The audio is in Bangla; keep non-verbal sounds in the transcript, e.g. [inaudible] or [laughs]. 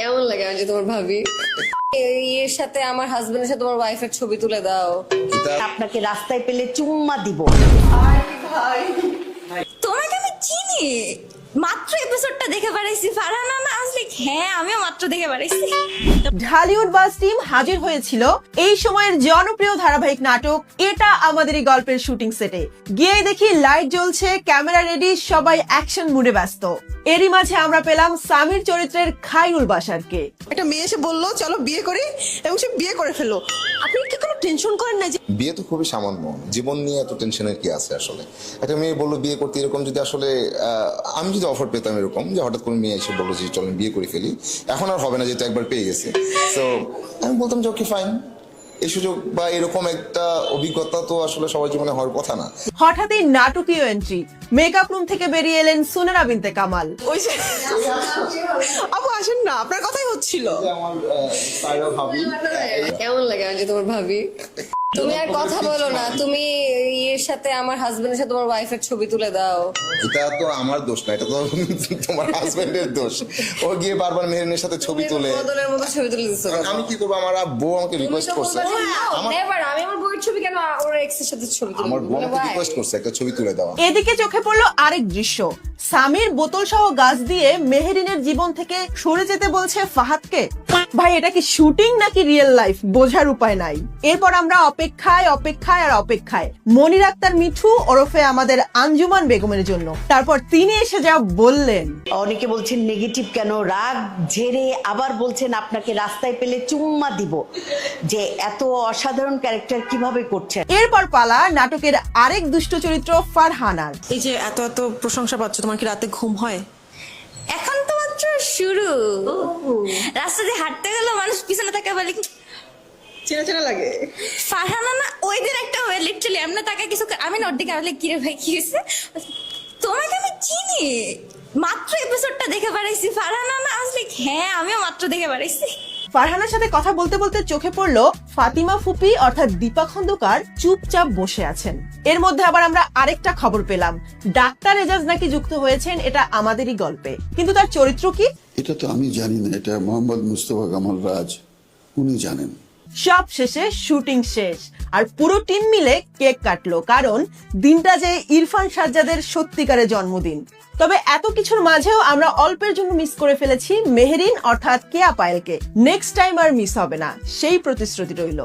কেমন লাগে আমি যে তোমার ভাবি? এই এর সাথে আমার হাজবেন্ডের সাথে তোমার ওয়াইফের ছবি তুলে দাও। আপনাকে রাস্তায় পেলে চুম্মা দিব। তোমাকে আমি চিনি। মাত্র এপিসোডটা দেখে বেড়াইছি ফারহানা না? হ্যাঁ আমিও মাত্র দেখে বেড়াইছি ঢালিউড বাস টিম হাজির হয়েছিল এই সময়ের জনপ্রিয় ধারাবাহিক নাটক এটা আমাদের এই গল্পের শুটিং সেটে। গিয়ে দেখি লাইট জ্বলছে ক্যামেরা রেডি সবাই অ্যাকশন মুডে ব্যস্ত। এরই মাঝে আমরা পেলাম সামির চরিত্রের খাইরুল বাসারকে একটা মেয়ে এসে বলল চলো বিয়ে করি এবং সে বিয়ে করে ফেলল। আপনি কি কোনো টেনশন করেন না যে বিয়ে তো খুবই সামান্য। জীবন নিয়ে এত টেনশনের কি আছে আসলে? একটা মেয়ে বলল বিয়ে করতে এরকম যদি আসলে আহ, আমি যদি অফার পেতাম এরকম যে হঠাৎ করে মেয়ে এসে বলল যে চলেন বিয়ে করে। ফেলি। এখন আর হবে না যেহেতু একবার পেয়ে গেছে। তো আমি বলতাম যে ওকে ফাইন এই সুযোগ বা এরকম একটা অভিজ্ঞতা তো আসলে সবার জীবনে হওয়ার কথা না। হঠাৎই নাটকীয় এন্ট্রি মেকআপ রুম থেকে বেরিয়ে এলেন সুনেরা বিনতে কামাল। ওই যে আপু আসেন না আপনার কথাই হচ্ছিল। আমার ভাবি। কেমন লাগে আমি যে তোমার ভাবি? তুমি আর কথা বলো না তুমি এর সাথে আমার হাজবেন্ডের সাথে তোমার ওয়াইফের ছবি তুলে দাও। এটা তো আমার দোষ না এটা তো [laughs] তোমার হাজবেন্ডের দোষ। ও গিয়ে বারবার মেহরিনের সাথে ছবি তোলে। বদলের মতো ছবি তুলে দিচ্ছ আমি কি করব? আমার বউ আমাকে রিকোয়েস্ট করছে। আমার Never, আমি আমার বউয়ের ছবি কেন ওর এক্সের সাথে ছবি তুলে আমার? বউ আমাকে রিকোয়েস্ট করছে একটা ছবি তুলে দেওয়া। এদিকে চোখে পড়ল আরেক দৃশ্য। সামির বোতল সহ গাছ দিয়ে মেহেরিনের জীবন থেকে সরে যেতে বলছে ফাহাদকে। ভাই এটা কি শুটিং নাকি রিয়েল লাইফ বোঝার উপায় নাই। এরপর আমরা অপেক্ষায় অপেক্ষায় আর অপেক্ষায়। মনির আক্তার মিঠু ওরফে আমাদের আঞ্জুমান বেগমের জন্য। তারপর তিনি এসে যা বললেন। অনেকে বলছেন নেগেটিভ কেন? রাগ ঝেড়ে আবার বলছেন আপনাকে রাস্তায় পেলে চুম্মা দিব। যে এত অসাধারণ ক্যারেক্টার কীভাবে করছেন? এরপর পালা নাটকের আরেক দুষ্ট চরিত্র ফারহানার। এই যে এত এত প্রশংসা পাচ্ছ তোমার কি রাতে ঘুম হয়? শুরু। রাস্তা দিয়ে হাঁটতে গেলে মানুষ পিছনে তাকে বলে চেনা চেনা লাগে। ফারহানা না ওই দিন একটা হয়ে লিটারালি এমনি তাকে কিছু আমি না ওর দিকে বলে কিরে ভাই কি হয়েছে? তোমাকে আমি চিনি। মাত্র এপিসোডটা দেখে বেড়াইছি। ফারহানা না আসলে হ্যাঁ আমিও মাত্র দেখে বেড়াইছি। ফারহানার সাথে কথা বলতে বলতে চোখে পড়ল ফাতিমা ফুপি, অর্থাৎ দীপা খন্দকার, চুপচাপ বসে আছেন। এর মধ্যে আবার আমরা আরেকটা খবর পেলাম। ডাক্তার এজাজ নাকি যুক্ত হয়েছেন, এটা আমাদেরই গল্পে। কিন্তু তার চরিত্র কি? এটা তো আমি জানি না, এটা মোহাম্মদ মুস্তফা কামাল রাজ, উনি জানেন। সব শেষে শুটিং শেষ। আর পুরো টিম মিলে কেক কাটলো, কারণ দিনটা যে ইরফান সাজ্জাদের সত্যিকারের জন্মদিন। তবে এত কিছুর মাঝেও আমরা অল্পের জন্য মিস করে ফেলেছি মেহেরিন অর্থাৎ কেয়া পায়েলকে। নেক্সট টাইম আর মিস হবে না, সেই প্রতিশ্রুতি রইল।